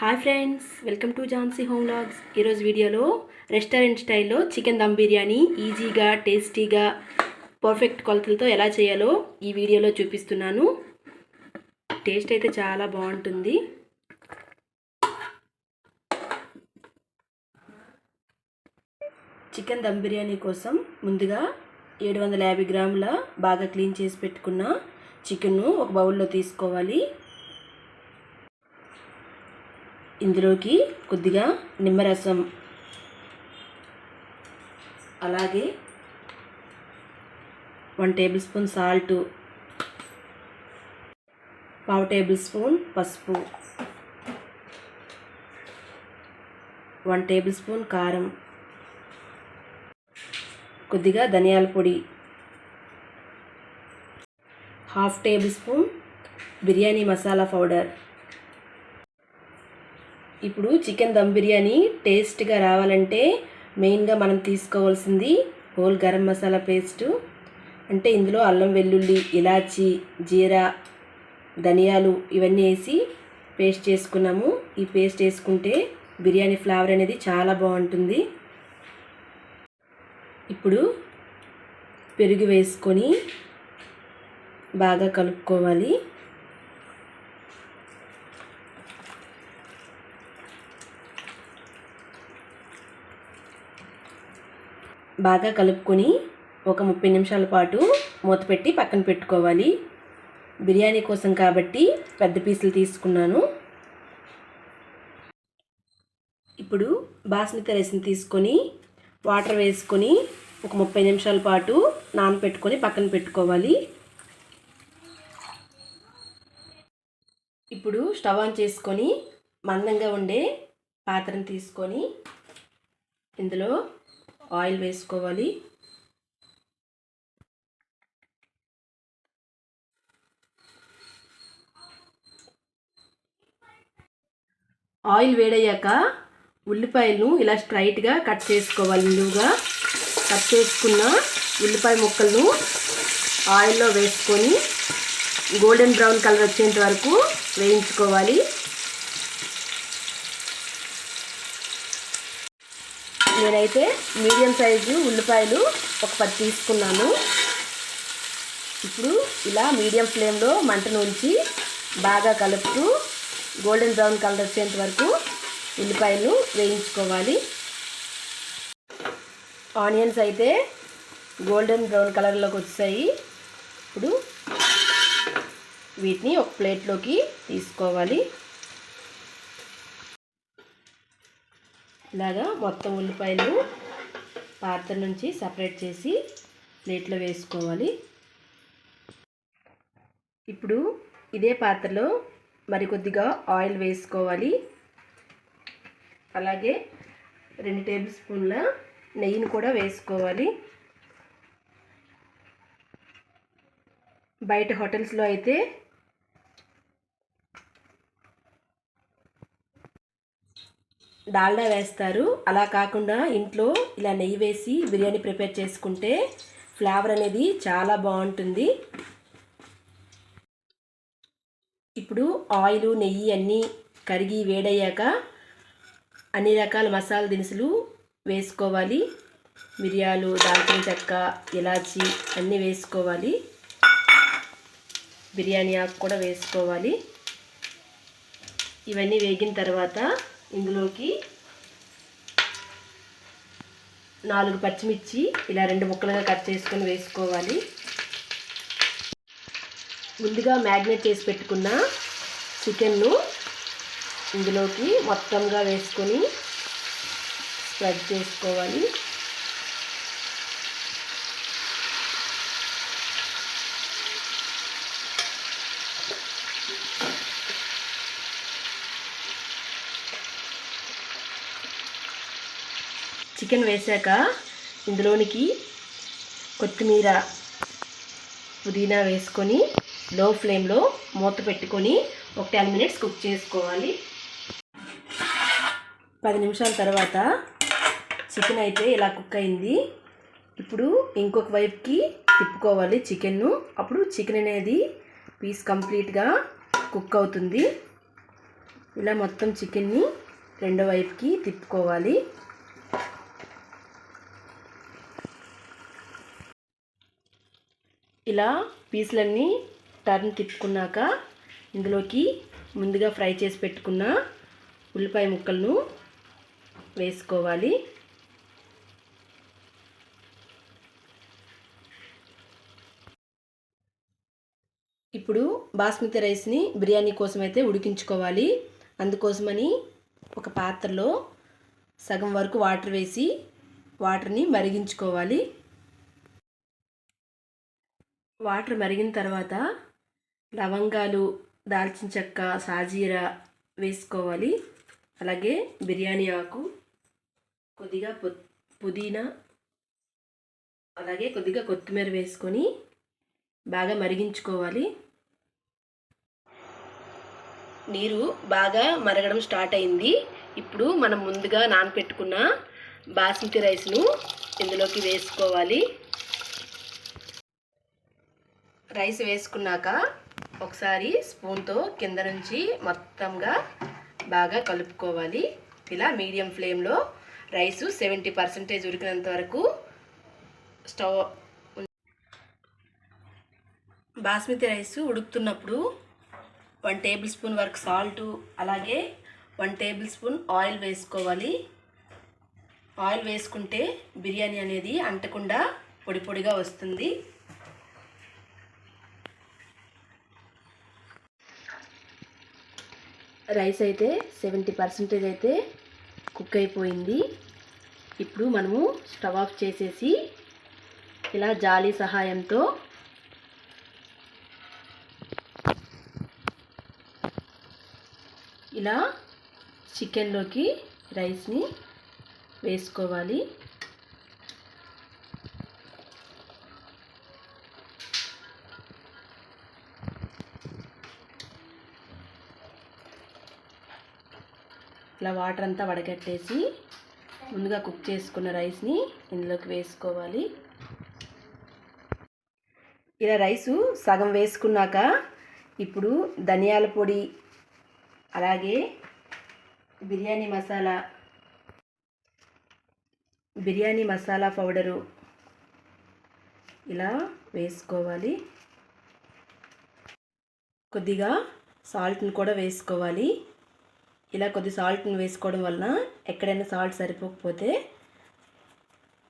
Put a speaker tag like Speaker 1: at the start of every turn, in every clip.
Speaker 1: Hi friends welcome to Jhansi home logs. ఈరోజు వీడియోలో restaurant స్టైల్లో చికెన్ దమ్ బిర్యానీ ఈజీగా టేస్టీగా పర్ఫెక్ట్ కొలతలతో ఎలా చేయాలో ఈ వీడియోలో చూపిస్తున్నాను. టేస్ట్ అయితే చాలా బాగుంటుంది. చికెన్ దమ్ బిర్యానీ కోసం ముందుగా ఏడు వందల యాభై గ్రాముల బాగా క్లీన్ చేసి పెట్టుకున్న చికెన్ను ఒక బౌల్లో తీసుకోవాలి. ఇందులోకి కొద్దిగా నిమ్మరసం అలాగే వన్ టేబుల్ స్పూన్ సాల్టు పావు టేబుల్ స్పూన్ పసుపు వన్ టేబుల్ స్పూన్ కారం కొద్దిగా ధనియాల పొడి half tablespoon biryani masala powder. ఇప్పుడు చికెన్ దమ్ బిర్యానీ టేస్ట్గా రావాలంటే మెయిన్గా మనం తీసుకోవాల్సింది హోల్ గరం మసాలా పేస్టు. అంటే ఇందులో అల్లం వెల్లుల్లి ఇలాచి జీరా ధనియాలు ఇవన్నీ వేసి పేస్ట్ చేసుకున్నాము. ఈ పేస్ట్ వేసుకుంటే బిర్యానీ ఫ్లేవర్ అనేది చాలా బాగుంటుంది. ఇప్పుడు పెరుగు వేసుకొని బాగా కలుపుకోవాలి. బాగా కలుపుకొని ఒక ముప్పై నిమిషాల పాటు మూత పెట్టి పక్కన పెట్టుకోవాలి. బిర్యానీ కోసం కాబట్టి పెద్ద పీసులు తీసుకున్నాను. ఇప్పుడు బాస్మతి రైస్ని తీసుకొని వాటర్ వేసుకొని ఒక ముప్పై నిమిషాల పాటు నానపెట్టుకొని పక్కన పెట్టుకోవాలి. ఇప్పుడు స్టవ్ ఆన్ చేసుకొని మందంగా ఉండే పాత్రను తీసుకొని ఇందులో ఆయిల్ వేసుకోవాలి. ఆయిల్ వేడయ్యాక ఉల్లిపాయలను ఇలా స్ట్రైట్గా కట్ చేసుకోవాలి. నిలువుగా కట్ చేసుకున్న ఉల్లిపాయ ముక్కలను ఆయిల్లో వేసుకొని గోల్డెన్ బ్రౌన్ కలర్ వచ్చేంత వరకు వేయించుకోవాలి. నేనైతే మీడియం సైజు ఉల్లిపాయలు ఒక పది తీసుకున్నాను. ఇప్పుడు ఇలా మీడియం ఫ్లేమ్లో మంటను ఉంచి బాగా కలుపుతూ గోల్డెన్ బ్రౌన్ కలర్ వచ్చేంత వరకు ఉల్లిపాయలు వేయించుకోవాలి. ఆనియన్స్ అయితే గోల్డెన్ బ్రౌన్ కలర్లోకి వచ్చాయి. ఇప్పుడు వీటిని ఒక ప్లేట్లోకి తీసుకోవాలి. ఇలాగా మొత్తం ఉల్లిపాయలు పాత్ర నుంచి సపరేట్ చేసి ప్లేట్లో వేసుకోవాలి. ఇప్పుడు ఇదే పాత్రలో మరికొద్దిగా ఆయిల్ వేసుకోవాలి. అలాగే రెండు టేబుల్ స్పూన్ల నెయ్యిని కూడా వేసుకోవాలి. బయట హోటల్స్లో అయితే డాల్డా వేస్తారు. అలా కాకుండా ఇంట్లో ఇలా నెయ్యి వేసి బిర్యానీ ప్రిపేర్ చేసుకుంటే ఫ్లేవర్ అనేది చాలా బాగుంటుంది. ఇప్పుడు ఆయిల్ నెయ్యి అన్నీ కరిగి వేడయ్యాక అన్ని రకాల మసాలా దినుసులు వేసుకోవాలి. మిరియాలు దాల్చిన చెక్క ఇలాచి అన్నీ వేసుకోవాలి. బిర్యానీ ఆకు కూడా వేసుకోవాలి. ఇవన్నీ వేగిన తర్వాత ఇందులోకి నాలుగు పచ్చిమిర్చి ఇలా రెండు ముక్కలుగా కట్ చేసుకొని వేసుకోవాలి. ముందుగా మ్యాగ్నేట్ చేసి పెట్టుకున్న చికెన్ను ఇందులోకి మొత్తంగా వేసుకొని స్ప్రెడ్ చేసుకోవాలి. చికెన్ వేసాక ఇందులోనికి కొత్తిమీర పుదీనా వేసుకొని లో ఫ్లేమ్లో మూత పెట్టుకొని ఒక టెన్ మినిట్స్ కుక్ చేసుకోవాలి. పది నిమిషాల తర్వాత చికెన్ అయితే ఇలా కుక్ అయింది. ఇప్పుడు ఇంకొక వైపుకి తిప్పుకోవాలి చికెన్ను. అప్పుడు చికెన్ అనేది పీస్ కంప్లీట్గా కుక్ అవుతుంది. ఇలా మొత్తం చికెన్ని రెండో వైపుకి తిప్పుకోవాలి. ఇలా పీసులన్నీ టర్న్ తిప్పుకున్నాక ఇందులోకి ముందుగా ఫ్రై చేసి పెట్టుకున్న ఉల్లిపాయ ముక్కలను వేసుకోవాలి. ఇప్పుడు బాస్మతి రైస్ని బిర్యానీ కోసం అయితే ఉడికించుకోవాలి. అందుకోసమని ఒక పాత్రలో సగం వరకు వాటర్ వేసి వాటర్ని మరిగించుకోవాలి. వాటర్ మరిగిన తర్వాత లవంగాలు దాల్చిన చెక్క సాజీరా వేసుకోవాలి. అలాగే బిర్యానీ ఆకు కొద్దిగా పుదీనా అలాగే కొద్దిగా కొత్తిమీర వేసుకొని బాగా మరిగించుకోవాలి. నీరు బాగా మరగడం స్టార్ట్ అయింది. ఇప్పుడు మనం ముందుగా నానపెట్టుకున్న బాస్మతి రైస్ను ఇందులోకి వేసుకోవాలి. రైస్ వేసుకున్నాక ఒకసారి స్పూన్తో కింద నుంచి మొత్తంగా బాగా కలుపుకోవాలి. ఇలా మీడియం ఫ్లేమ్లో రైసు సెవెంటీ పర్సెంటేజ్ ఉడికినంత వరకు స్టవ్ బాస్మతి రైస్ ఉడుకుతున్నప్పుడు వన్ టేబుల్ స్పూన్ వరకు సాల్ట్ అలాగే వన్ టేబుల్ స్పూన్ ఆయిల్ వేసుకోవాలి. ఆయిల్ వేసుకుంటే బిర్యానీ అనేది అంటకుండా పొడి పొడిగా వస్తుంది. రైస్ అయితే సెవెంటీ పర్సెంటేజ్ అయితే కుక్ అయిపోయింది. ఇప్పుడు మనము స్టవ్ ఆఫ్ చేసేసి ఇలా జాలీ సహాయంతో ఇలా చికెన్లోకి రైస్ని వేసుకోవాలి. ఇలా వాటర్ అంతా వడగట్టేసి ముందుగా కుక్ చేసుకున్న రైస్ని ఇందులోకి వేసుకోవాలి. ఇలా రైసు సగం వేసుకున్నాక ఇప్పుడు ధనియాల పొడి అలాగే బిర్యానీ మసాలా బిర్యానీ మసాలా పౌడరు ఇలా వేసుకోవాలి. కొద్దిగా సాల్ట్ని కూడా వేసుకోవాలి. ఇలా కొద్ది సాల్ట్ని వేసుకోవడం వలన ఎక్కడైనా సాల్ట్ సరిపోకపోతే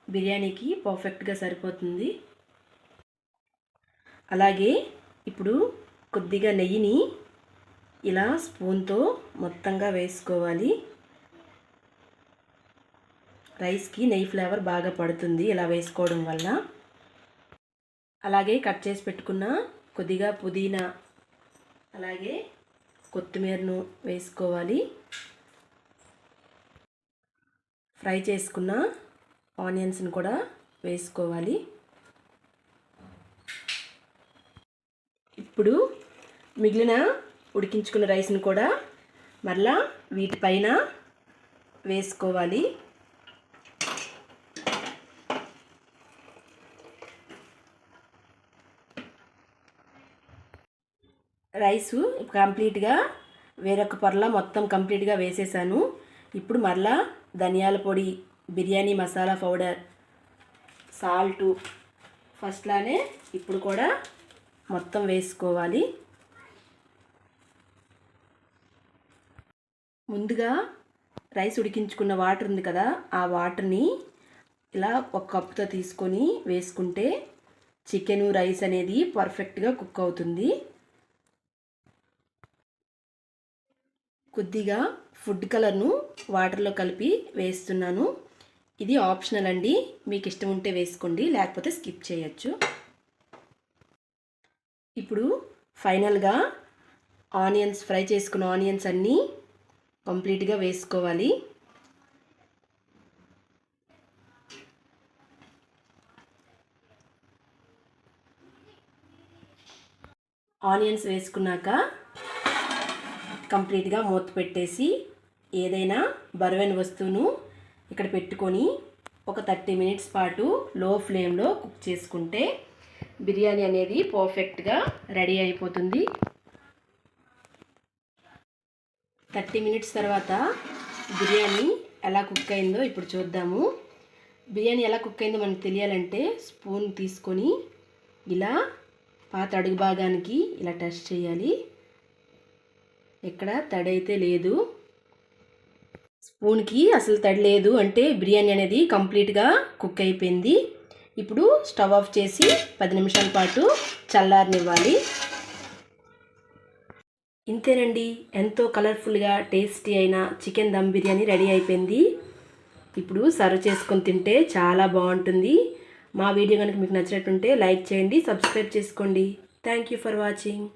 Speaker 1: బిర్యానీకి పర్ఫెక్ట్గా సరిపోతుంది. అలాగే ఇప్పుడు కొద్దిగా నెయ్యిని ఇలా స్పూన్తో మొత్తంగా వేసుకోవాలి. రైస్కి నెయ్యి ఫ్లేవర్ బాగా పడుతుంది ఇలా వేసుకోవడం వల్ల అలాగే కట్ చేసి పెట్టుకున్న కొద్దిగా పుదీనా అలాగే కొత్తిమీరను వేసుకోవాలి. ఫ్రై చేసుకున్న ఆనియన్స్ని కూడా వేసుకోవాలి. ఇప్పుడు మిగిలిన ఉడికించుకున్న రైస్ని కూడా మరలా వీటిపైన వేసుకోవాలి. రైసు కంప్లీట్గా వేరొక పొరలా మొత్తం కంప్లీట్గా వేసేసాను. ఇప్పుడు మరలా ధనియాల పొడి బిర్యానీ మసాలా పౌడర్ సాల్టు ఫస్ట్లానే ఇప్పుడు కూడా మొత్తం వేసుకోవాలి. ముందుగా రైస్ ఉడికించుకున్న వాటర్ ఉంది కదా ఆ వాటర్ని ఇలా ఒక కప్పుతో తీసుకొని వేసుకుంటే చికెను రైస్ అనేది పర్ఫెక్ట్గా కుక్ అవుతుంది. కొద్దిగా ఫుడ్ కలర్ను వాటర్లో కలిపి వేస్తున్నాను. ఇది ఆప్షనల్ అండి. మీకు ఇష్టం ఉంటే వేసుకోండి లేకపోతే స్కిప్ చేయొచ్చు. ఇప్పుడు ఫైనల్గా ఆనియన్స్ ఫ్రై చేసుకున్న ఆనియన్స్ అన్నీ కంప్లీట్గా వేసుకోవాలి. ఆనియన్స్ వేసుకున్నాక కంప్లీట్గా మూత పెట్టేసి ఏదైనా బరువైన వస్తువును ఇక్కడ పెట్టుకొని ఒక థర్టీ మినిట్స్ పాటు లో ఫ్లేమ్లో కుక్ చేసుకుంటే బిర్యానీ అనేది పర్ఫెక్ట్గా రెడీ అయిపోతుంది. థర్టీ మినిట్స్ తర్వాత బిర్యానీ ఎలా కుక్ అయిందో ఇప్పుడు చూద్దాము. బిర్యానీ ఎలా కుక్ అయిందో మనకు తెలియాలంటే స్పూన్ తీసుకొని ఇలా పాత అడుగు భాగానికి ఇలా టచ్ చేయాలి. ఎక్కడ తడి అయితే లేదు. స్పూన్కి అసలు తడి లేదు అంటే బిర్యానీ అనేది కంప్లీట్గా కుక్ అయిపోయింది. ఇప్పుడు స్టవ్ ఆఫ్ చేసి పది నిమిషాల పాటు చల్లారనివ్వాలి. ఇంతేనండి. ఎంతో కలర్ఫుల్గా టేస్టీ అయిన చికెన్ దమ్ బిర్యానీ రెడీ అయిపోయింది. ఇప్పుడు సర్వ్ చేసుకొని తింటే చాలా బాగుంటుంది. మా వీడియో కనుక మీకు నచ్చినట్టుంటే లైక్ చేయండి సబ్స్క్రైబ్ చేసుకోండి. Thank you for watching.